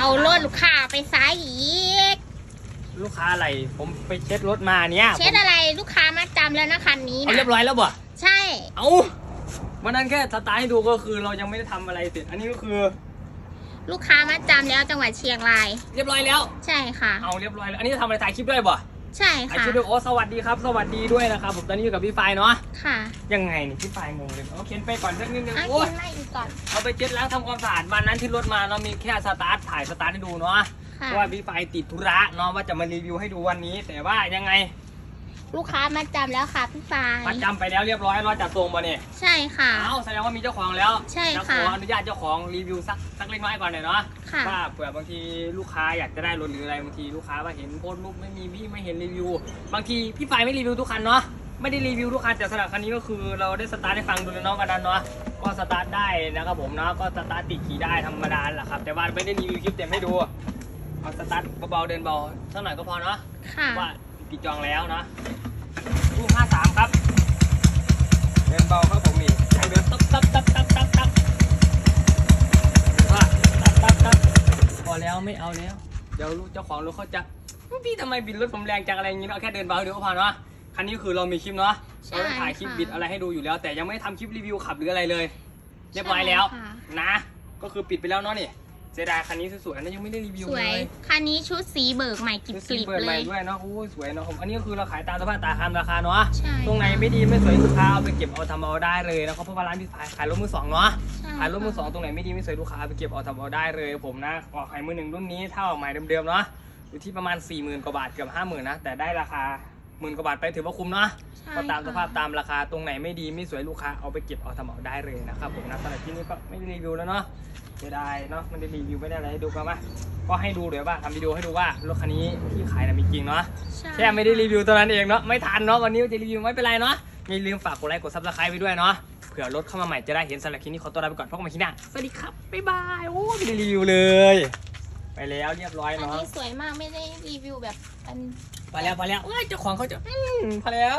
เอารถลูกค้าไปซ้ายอีก ลูกค้าอะไร ผมไปเช็ดรถมาเนี่ยเช็ดอะไรลูกค้ามาจำแล้วนะคันนี้เอานะเรียบร้อยแล้วบ่ใช่ เอาวันนั้นแค่สตาร์ทให้ดูก็คือเรายังไม่ได้ทำอะไรเสร็จ อันนี้ก็คือ ลูกค้ามาจำแล้วจังหวัดเชียงราย เรียบร้อยแล้ว ใช่ค่ะ เอาเรียบร้อยแล้ว อันนี้จะทำอะไรถ่ายคลิปด้วยบ่ ใช่ถ่ายค่ะคลิปด้วยโอ้สวัสดีครับ สวัสดีด้วยนะครับผมตอนนี้อยู่กับพี่ไฟเนาะค่ะยังไงนี่พี่ไฟงงเลยเอาเขียนไปก่อนสักนิดนึงเอาโอ้ยเขียนไล่อีกก่อนเอาไปเช็ดล้างทำความสะอาดวันนั้นที่รถมาเรามีแค่สตาร์ทถ่ายสตาร์ทให้ดูเนาะค่ะเพราะว่าพี่ไฟติดธุระเนาะว่าจะมารีวิวให้ดูวันนี้ แต่ว่ายังไง ลูกค้ามาจำแล้วค่ะพี่ฟายมัดจำไปแล้วเรียบร้อยรอจัดส่งมาเนี่ยใช่ค่ะ เอ้าแสดงว่ามีเจ้าของแล้วใช่จะขค่ะออนุญาตเจ้าของรีวิวสักสักเล็กน้อยก่อนหน่อยเนาะค่ะ ว่าเผื่อบางทีลูกค้าอยากจะได้รถหรืออะไรบางทีลูกค้าว่าเห็นโพสต์รูปไม่มีพี่ไม่เห็นรีวิว บางทีพี่ฝ่ายไม่รีวิวทุกคันเนาะไม่ได้รีวิวทุกคันแต่สำหรับคันนี้ก็คือเราได้สตาร์ทให้ฟังดูเลยเน้องกันนั้นเนาะก็สตาร์ทได้นะครับผมเนาะก็สตาร์ทติดขี่ได้ธรรมดาแหละครับ แต่ว่าไม่ได้รีวิวคลิปเต็มให้ดูเอาสตาร์ทเบาๆเดินเบาสักหน่อยก็พอเนาะค่ะ ว่าปิดจองแล้วเนาะ พอแล้วไม่เอาแล้ว เดี๋ยวลูกเจ้าของรถเขาจะพี่ทำไมบิดรถผมแรงจังอะไรอย่างงี้เนาะแค่เดินเบาเดี๋ยวก็พอเนาะคันนี้คือเรามีคลิปเนาะใช่เราได้ถ่ายคลิปค่ะ บิดอะไรให้ดูอยู่แล้ว แต่ยังไม่ได้ทำคลิปรีวิวขับหรืออะไรเลย เรียบร้อยแล้ว ใช่ค่ะ นะ ก็คือปิดไปแล้วเนาะนี่ เสียดายคันนี้สวยๆอันนั้นยังไม่ได้รีวิวสวเลยยคันนี้ชุดสีเบิกใหม่กริบชุดกสีลิบเปิดเลใหม่ย ด้วยเนาะโอ้ยสวยเนาะผมอันนี้ก็คือเราขายตามสภาพตาคามราคาเนาะใช่ตรงไหนไม่ดีไม่สวยลูกค้าเอาไปเก็บเอาทำเอาได้เลยนะครับเพราะว่าร้านพี่ขายขายรถมือสองเนาะ ใช่ขายรถมือสองค่ะตรงไหนไม่ดีไม่สวยลูกค้าเอาไปเก็บเอาทำเอาได้เลยผมนะออกขายมือหนึ่งรุ่นนี้เท่าใหม่เดิมๆเนาะอยู่ที่ประมาณ4ี่หมื่นกว่าบาทเกือบห้าหมื่นนะแต่ได้ราคา หมื่นกว่าบาทไปถือว่าคุ้มเนาะใช่ก็ตามสภาพค่ะ ตามราคาตรงไหนไม่ดีไม่สวยลูกค้าเอาไปเก็บเอาทำเอาได้เลยนะครับผมนะสำหรับที่นี้ก็ไม่ได้รีวิวแล้วเนาะเสียดายเนาะไม่ได้รีวิวไม่ได้อะไรให้ดูกันมาก็ให้ดูเดี๋ยวว่าทำวิดีโอให้ดูว่ารถคันนี้ที่ขายนะมีจริงเนาะ ใช่ แค่ไม่ได้รีวิวตัวนั้นเองเนาะไม่ทันเนาะวันนี้จะรีวิวไม่เป็นไรเนาะอย่าลืมฝากกดไลค์กดซับสไครต์ไปด้วยเนาะเผื่อรถเข้ามาใหม่จะได้เห็นสำหรับคลิปนี้ขอตัวลาไปก่อนพบกันใหม่คลิปหน้าสวัสดีครับบ๊ายบายโอ้ไม่ได้รีวิวเลย ไปแล้วเรียบร้อยอันเนาะนี้สวยมากไม่ได้รีวิวแบบอัน ไปแล้วไปแล้วเอ้ยเจ้าของเขาจะอืมพอแล้ว